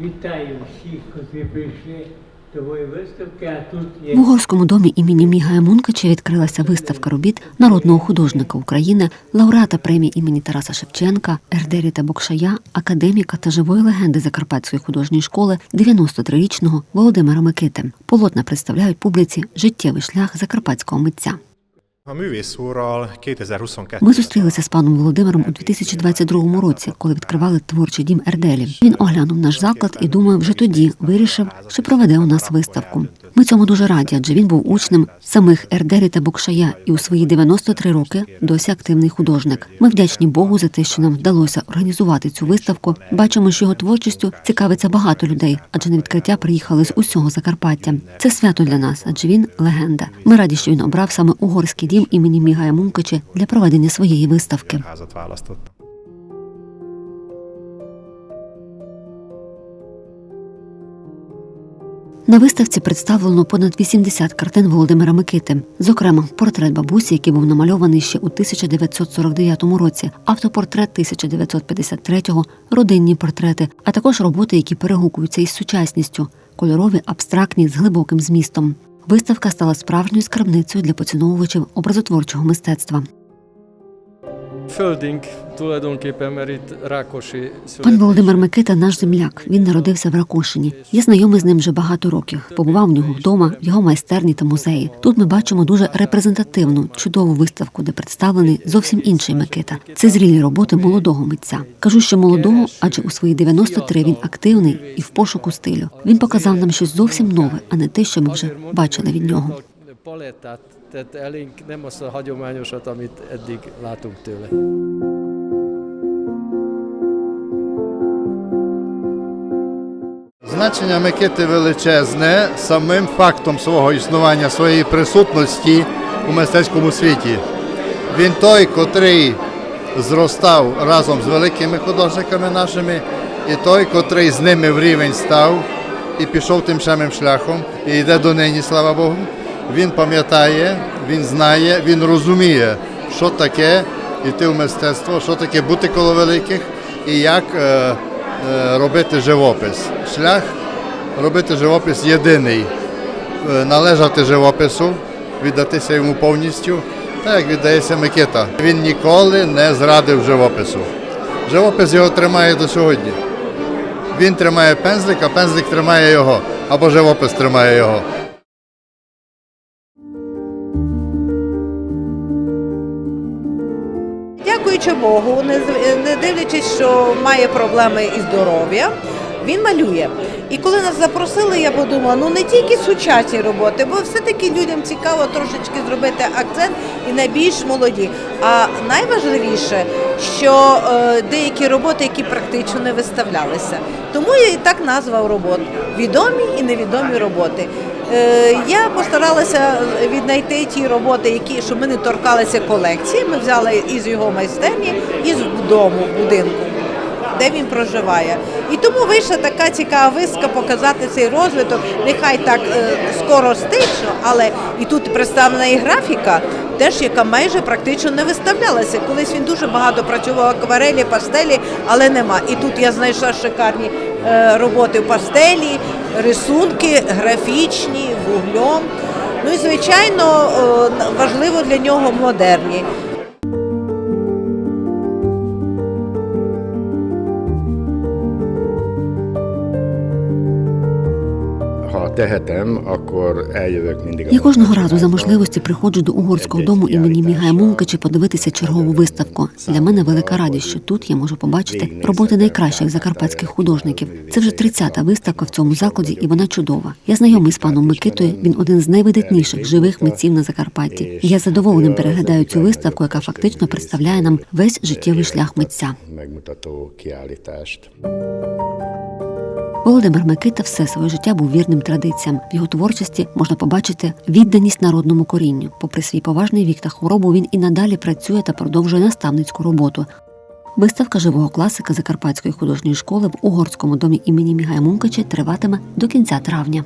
Вітаю всіх, котрі прийшли до моєї виставки, а тут є В Угорському домі імені Мігая Мункача відкрилася виставка робіт народного художника України, лауреата премії імені Тараса Шевченка, Ердеріта Бокшая, академіка та живої легенди Закарпатської художньої школи 93-річного Володимира Микити. Полотна представляють публіці життєвий шлях закарпатського митця. A művész úrral 2022 Ми зустрілися з паном Володимиром у 2022 році, коли відкривали творчий дім Ерделі. Він оглянув наш заклад і думаю, вже тоді вирішив, що проведе у нас виставку. Ми цьому дуже раді, адже він був учнем самих Ерделі та Бокшая і у свої 93 роки досі активний художник. Ми вдячні Богу за те, що нам вдалося організувати цю виставку. Бачимо, що його творчістю цікавиться багато людей, адже на відкриття приїхали з усього Закарпаття. Це свято для нас, адже він легенда. Ми раді, що він обрав саме угорський дім імені Мігая Мункача для проведення своєї виставки. На виставці представлено понад 80 картин Володимира Микити, зокрема, портрет бабусі, який був намальований ще у 1949 році, автопортрет 1953-го, родинні портрети, а також роботи, які перегукуються із сучасністю, кольорові, абстрактні з глибоким змістом. Виставка стала справжньою скарбницею для поціновувачів образотворчого мистецтва. Földünk tulajdonképpen, mert itt Пан. Володимир Микита наш земляк. Він народився в Ракошині. Я знайомий з ним вже багато років. Побував в нього вдома, в його майстерні та музеї. Тут ми бачимо дуже репрезентативну, чудову виставку, де представлений зовсім інший Микита. Це зрілі роботи молодого митця. Кажу, що молодого, адже у свої 93 він активний і в пошуку стилю. Він показав нам щось зовсім нове, а не те, що ми вже бачили від нього. Palettát tett elénk, nem azt a hagyományosat, amit eddig látunk tőle. Значення Микити величезне самим фактом свого існування, своєї присутності у мистецькому світі. Він той, котрий зростав разом з великими художниками нашими, і той, котрий з ними в рівень став і пішов тим самим шляхом, і йде до нині, слава Богу. Він пам'ятає, він знає, він розуміє, що таке йти в мистецтво, що таке бути коло великих і як е, е, робити живопис. Шлях робити живопис єдиний, Е, належати живопису, віддатися йому повністю, так як віддається Микита. Він ніколи не зрадив живопису. Живопис його тримає до сьогодні. Він тримає пензлик, а пензлик тримає його, або живопис тримає його. Дякуючи Богу, не, дивлячись, що має проблеми із здоров'ям, він малює. І коли нас запросили, я подумала, ну не тільки сучасні роботи, бо все-таки людям цікаво трошечки зробити акцент і на більш молоді. А найважливіше, що е, деякі роботи, які практично не виставлялися. Тому я і так назвав робот відомі і невідомі роботи. Е, Я постаралася віднайти ті роботи, які щоб ми не торкалися колекції. Ми взяли із його майстерні, із дому, будинку, де він проживає. І тому вийшла така цікава виставка показати цей розвиток. Нехай так е, скоростично, але і тут представлена і графіка, теж яка майже практично не виставлялася. Колись він дуже багато працював акварелі, пастелі, але нема. І тут я знайшла шикарні е, роботи в пастелі, рисунки графічні, вуглем. Ну і звичайно е, важливо для нього модерні. Я кожного разу за можливості приходжу до угорського дому імені Мігая Мункача подивитися чергову виставку. Для мене велика радість, що тут я можу побачити роботи найкращих закарпатських художників. Це вже 30-та виставка в цьому закладі, і вона чудова. Я знайомий з паном Микитою. Він один з найвидатніших живих митців на Закарпатті. І Я з задоволенням переглядаю цю виставку, яка фактично представляє нам весь життєвий шлях митця. Володимир Микита все своє життя був вірним традиціям. В його творчості можна побачити відданість народному корінню. Попри свій поважний вік та хворобу, він і надалі працює та продовжує наставницьку роботу. Виставка живого класика Закарпатської художньої школи в угорському домі імені Мігая Мункача триватиме до кінця травня.